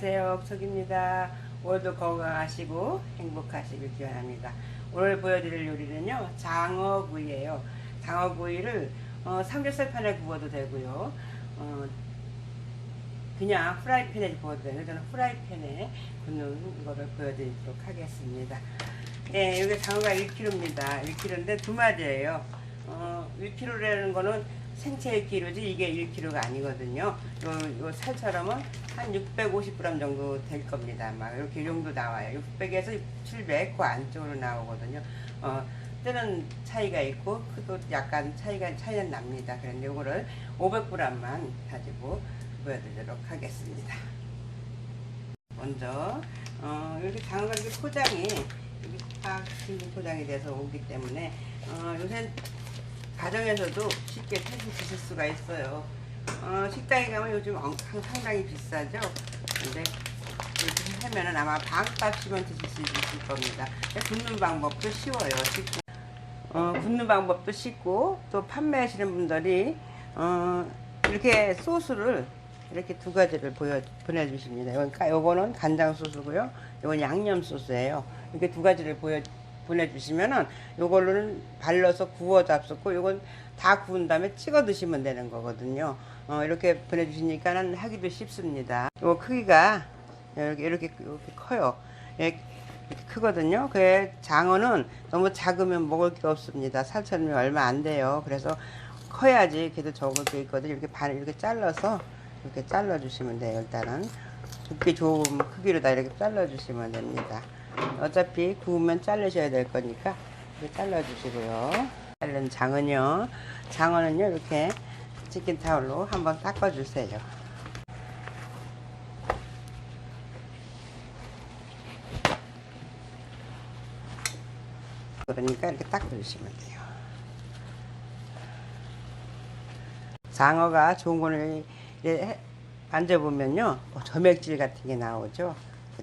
안녕하세요. 석입니다. 오늘도 건강하시고 행복하시길 기원합니다. 오늘 보여드릴 요리는요, 장어구이예요. 장어구이를 어, 삼겹살 판에 구워도 되고요. 어, 그냥 프라이팬에 구워도 되고 저는 프라이팬에 굽는 거를 보여드리도록 하겠습니다. 네, 여기 장어가 1kg입니다. 1kg인데 두 마리예요. 어, 1kg라는 거는 생채 1kg지 이게 1kg가 아니거든요. 요, 요 살처럼은 한 650g 정도 될 겁니다. 막 이렇게 이 정도 나와요. 600에서 700 그 안쪽으로 나오거든요. 어, 때는 차이가 있고 그도 약간 차이가 차이는 납니다. 그런데 요거를 500g만 가지고 보여드리도록 하겠습니다. 먼저 어, 이렇게 장어가 이렇게 포장이 이렇게 딱 포장이 돼서 오기 때문에 어, 요새 가정에서도 쉽게 해서 드실 수가 있어요. 어, 식당에 가면 요즘 엄- 상당히 비싸죠. 근데 이렇게 하면은 아마 반값이면 드실 수 있을 겁니다. 굽는 방법도 쉬워요. 쉽고. 어, 굽는 방법도 쉽고 또 판매하시는 분들이 어, 이렇게 소스를 이렇게 두 가지를 보여 보내주십니다. 까- 요거는 간장 소스고요. 이건 양념 소스예요. 이렇게 두 가지를 보여 보내주시면은 요걸로는 발라서 구워 잡수고 요건 다 구운 다음에 찍어 드시면 되는 거거든요. 어, 이렇게 보내주시니까는 하기도 쉽습니다. 요 크기가 이렇게 이렇게, 이렇게 커요. 예, 이렇게 크거든요. 그 장어는 너무 작으면 먹을 게 없습니다. 살처럼 얼마 안 돼요. 그래서 커야지 그래도 적을 게 있거든요. 이렇게 반 이렇게 잘라서 이렇게 잘라 주시면 돼요. 일단은 두께 좋은 크기로 다 이렇게 잘라 주시면 됩니다. 어차피 구우면 자르셔야 될 거니까 이렇게 잘라 주시고요. 자른 장은요. 장어는요 이렇게 치킨 타올로 한번 닦아 주세요. 그러니까 이렇게 닦아 주시면 돼요. 장어가 좋은 해- 만져보면요 뭐 점액질 같은 게 나오죠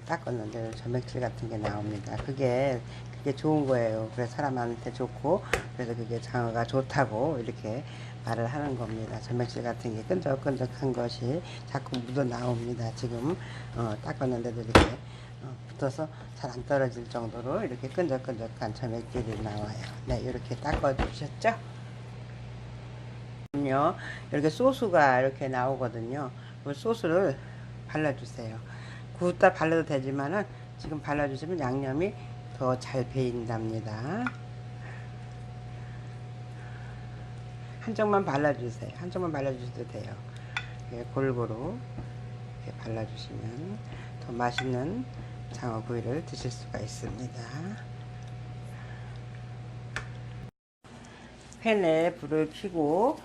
닦았는데 점액질 같은 게 나옵니다. 그게 그게 좋은 거예요. 그래서 사람한테 좋고 그래서 그게 장어가 좋다고 이렇게 말을 하는 겁니다. 점액질 같은 게 끈적끈적한 것이 자꾸 묻어 나옵니다. 지금 어, 닦았는데도 이렇게 어, 붙어서 잘 안 떨어질 정도로 이렇게 끈적끈적한 점액질이 나와요. 네 이렇게 닦아 주셨죠? 요. 이렇게 소스가 이렇게 나오거든요. 그 소스를 발라주세요. 구웠다 발라도 되지만은 지금 발라주시면 양념이 더 잘 배인답니다. 한쪽만 발라주세요. 한쪽만 발라주셔도 돼요. 이렇게 골고루 이렇게 발라주시면 더 맛있는 장어구이를 드실 수가 있습니다. 팬에 불을 켜고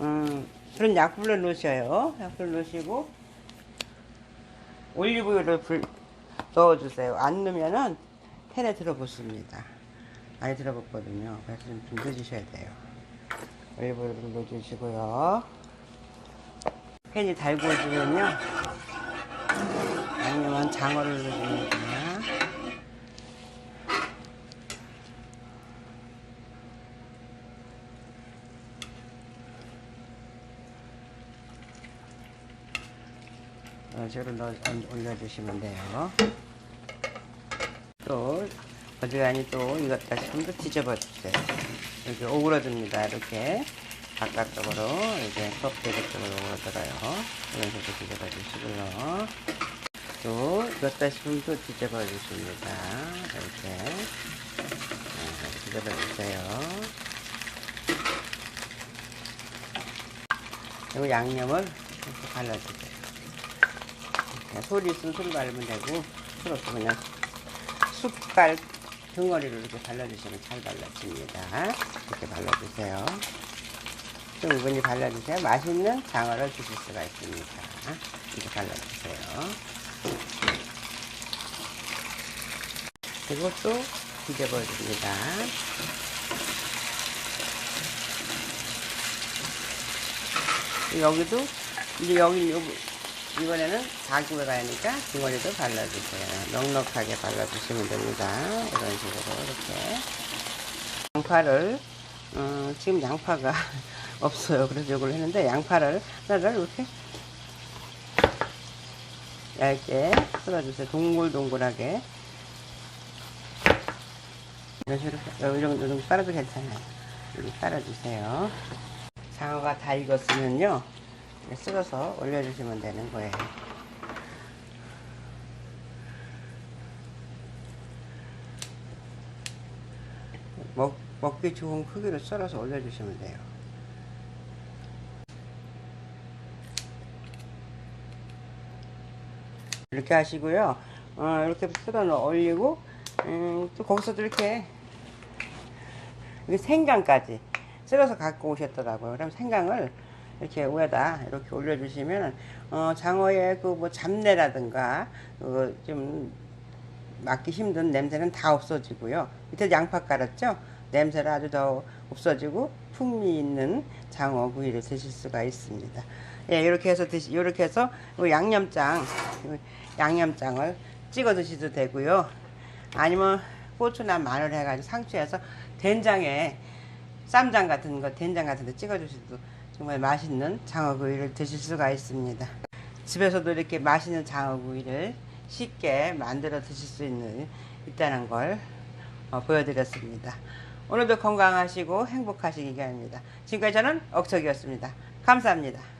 음, 그런 약불을 넣으셔요. 약불 넣으시고 올리브유를 불 넣어주세요. 안 넣으면은 팬에 들어붙습니다. 많이 들어붙거든요. 그래서 좀, 좀 넣어주셔야 돼요. 올리브유를 넣어주시고요. 팬이 달구어지면요. 양념한 장어를 넣어줍니다. 식으로 넣어, 얹- 올려주시면 돼요. 또 어지간히 또 익었다 싶으면 또 뒤집어 주세요. 이렇게 오그러듭니다. 이렇게 바깥쪽으로 이제 껍데기 쪽으로 오그러들어요. 이런 식으로 뒤집어 주시고요. 또 익었다 싶으면 또 뒤집어 주십니다. 이렇게 네, 뒤집어 주세요. 그리고 양념을 이렇게 발라주세요. 그냥 소리 있으면 소리 바르면 되고 없으면 그냥 숟갈 덩어리로 이렇게 발라주시면 잘 발라집니다. 이렇게 발라주세요. 충분히 발라주세요. 맛있는 장어를 드실 수가 있습니다. 이렇게 발라주세요. 그리고 또 뒤집어줍니다. 여기도 이제 여기 요 이번에는 자구가 가니까 덩어리도 발라주세요. 넉넉하게 발라주시면 됩니다. 이런 식으로 이렇게 양파를 어, 지금 양파가 없어요. 그래서 이걸 했는데 양파를 하나를 이렇게 얇게 썰어주세요. 동글동글하게. 이런 식으로, 어, 이 정도 깔아도 괜찮아요. 이렇게 깔아주세요. 장어가 다 익었으면요. 쓸어서 올려주시면 되는 거예요. 먹, 먹기 좋은 크기로 썰어서 올려주시면 돼요. 이렇게 하시고요. 어, 이렇게 썰어 올리고, 음, 또 거기서도 이렇게, 생강까지 썰어서 갖고 오셨더라고요. 그럼 생강을 이렇게 위에다 이렇게 올려주시면, 어, 장어의 그 뭐 잡내라든가, 그 좀, 맡기 힘든 냄새는 다 없어지고요. 밑에 양파 깔았죠? 냄새를 아주 더 없어지고 풍미 있는 장어 구이를 드실 수가 있습니다. 예, 이렇게 해서 드시, 이렇게 해서 요 양념장, 요 양념장을 찍어 드셔도 되고요. 아니면 고추나 마늘 해가지고 상추해서 된장에 쌈장 같은 거, 된장 같은 데 찍어 주셔도 정말 맛있는 장어 구이를 드실 수가 있습니다. 집에서도 이렇게 맛있는 장어 구이를 쉽게 만들어 드실 수 있는 있다는 걸 어, 보여드렸습니다. 오늘도 건강하시고 행복하시기 바랍니다. 지금까지 저는 억척이었습니다. 감사합니다.